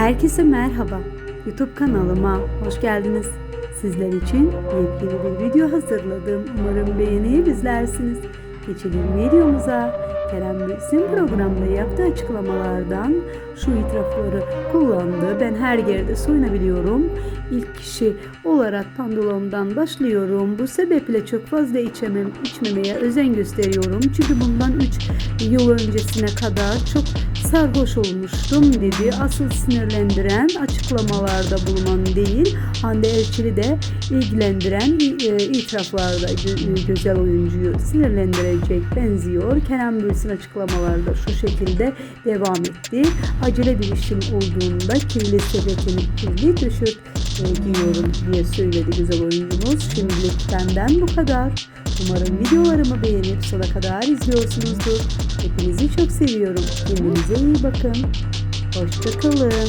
Herkese merhaba. YouTube kanalıma hoş geldiniz. Sizler için yepyeni bir video hazırladım. Umarım beğenip izlersiniz. Geçelim videomuza. Kerem Bülsin programda yaptığı açıklamalardan şu itirafları kullandı. Ben her yerde soyunabiliyorum. İlk kişi olarak pandolomdan başlıyorum. Bu sebeple çok fazla içemem, içmemeye özen gösteriyorum. Çünkü bundan 3 yıl öncesine kadar çok sarhoş olmuştum dedi. Asıl sinirlendiren açıklamalarda bulunan değil, Hande Erçel'i de ilgilendiren e, itiraflarda gö- güzel oyuncuyu sinirlendirecek benziyor. Kenan Bülsin açıklamalarda şu şekilde devam etti. Acele bir işim olduğunda kirli sepetini kirli tişört e, giyiyorum diye söyledi güzel oyuncumuz. Şimdilik benden bu kadar. Umarım videolarımı beğenip sona kadar izliyorsunuzdur. Hepinizi çok seviyorum. Kendinize iyi bakın. Hoşçakalın.